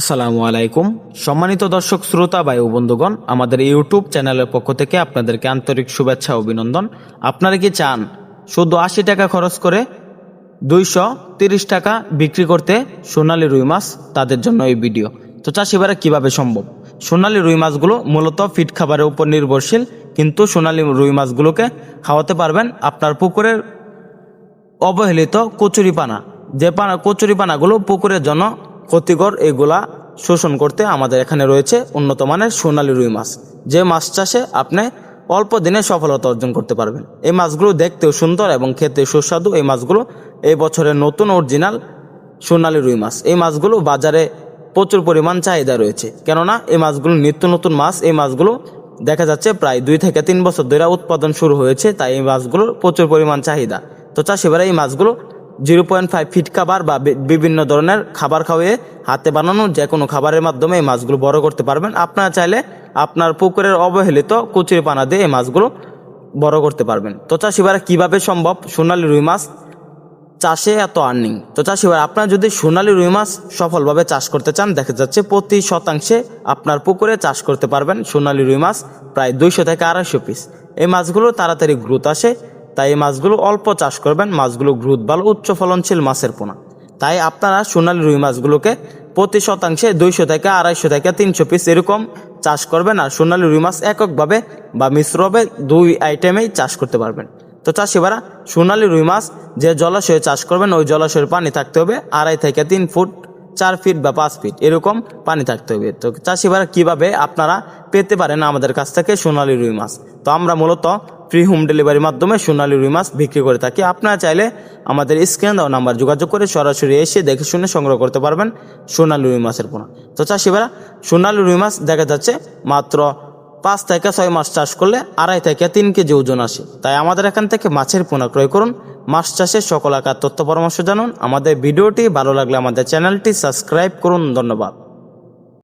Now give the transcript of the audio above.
আসসালামু আলাইকুম। সম্মানিত দর্শক, শ্রোতা বায়ু বন্ধুগণ, আমাদের ইউটিউব চ্যানেলের পক্ষ থেকে আপনাদেরকে আন্তরিক শুভেচ্ছা অভিনন্দন। আপনারা কি চান শুধু আশি টাকা খরচ করে দুইশো তিরিশ টাকা বিক্রি করতে সোনালি রুই মাছ তাদের জন্য এই ভিডিও? তো চাষিবারা কীভাবে সম্ভব? সোনালি রুই মাছগুলো মূলত ফিট খাবারের উপর নির্ভরশীল, কিন্তু সোনালি রুই মাছগুলোকে খাওয়াতে পারবেন আপনার পুকুরের অবহেলিত কচুরিপানা। যে পানা কচুরিপানাগুলো পুকুরের জন্য ক্ষতিকর এগুলা শোষণ করতে আমাদের এখানে রয়েছে উন্নত মানের সোনালি রুই মাছ। যে মাছ চাষে আপনি অল্প দিনে সফলতা অর্জন করতে পারবেন। এই মাছগুলো দেখতেও সুন্দর এবং খেতে সুস্বাদু। এই মাছগুলো এই বছরের নতুন অরিজিনাল সোনালি রুই মাছ। এই মাছগুলো বাজারে প্রচুর পরিমাণ চাহিদা রয়েছে। কেননা এই মাছগুলো নিত্য নতুন মাছ। এই মাছগুলো দেখা যাচ্ছে প্রায় দুই থেকে তিন বছর ধরে উৎপাদন শুরু হয়েছে। তাই এই মাছগুলোর প্রচুর পরিমাণ চাহিদা। তো চাষিবারা এই মাছগুলো জিরো পয়েন্ট ফাইভ ফিট খাবার বা বিভিন্ন ধরনের খাবার খাওয়িয়ে হাতে বানানো যে কোনো খাবারের মাধ্যমে এই মাছগুলো বড় করতে পারবেন। আপনারা চাইলে আপনার পুকুরের অবহেলিত কচুরি পানা দিয়ে এই মাছগুলো বড় করতে পারবেন। তো চাষিবারা কীভাবে সম্ভব? সোনালি রুই মাছ চাষে এত আর্নিং। তো চাষিবার আপনারা যদি সোনালি রুই মাছ সফলভাবে চাষ করতে চান, দেখা যাচ্ছে প্রতি শতাংশে আপনার পুকুরে চাষ করতে পারবেন সোনালি রুই মাছ, প্রায় দুইশো থেকে আড়াইশো পিস এই মাছগুলো তাড়াতাড়ি গ্রোথ আসে তাই এই মাছগুলো অল্প চাষ করবেন। মাছগুলো গ্রোথ ভালো উচ্চ ফলনশীল মাছের পোনা। তাই আপনারা সোনালি রুই মাছগুলোকে প্রতি শতাংশে দুইশো থেকে আড়াইশো থেকে তিনশো পিস এরকম চাষ করবেন আর সোনালি রুই মাছ এককভাবে বা মিশ্রভাবে দুই আইটেমেই চাষ করতে পারবেন। তো চাষিবারা সোনালি রুই মাছ যে জলাশয়ে চাষ করবেন, ওই জলাশয়ের পানি থাকতে হবে আড়াই থেকে তিন ফুট, চার ফিট বা পাঁচ ফিট এরকম পানি থাকতে হবে। তো চাষিবারা কীভাবে আপনারা পেতে পারেন আমাদের কাছ থেকে সোনালি রুই মাছ? তো আমরা মূলত ফ্রি হোম ডেলিভারির মাধ্যমে সোনালী রুই মাছ বিক্রি করে থাকি। আপনারা চাইলে আমাদের স্ক্রিন দেওয়া নাম্বার যোগাযোগ করে সরাসরি এসে দেখে শুনে সংগ্রহ করতে পারবেন সোনালী রুই মাছের পোনা। তো চাষিবারা সোনালী রুই মাছ দেখা যাচ্ছে মাত্র পাঁচ থেকে ছয় মাস চাষ করলে আড়াই থেকে তিন কেজি ওজন আসে। তাই আমাদের এখান থেকে মাছের পোনা ক্রয় করুন। মাছ চাষের সকল আকার তথ্য পরামর্শ জানুন। আমাদের ভিডিওটি ভালো লাগলে আমাদের চ্যানেলটি সাবস্ক্রাইব করুন। ধন্যবাদ।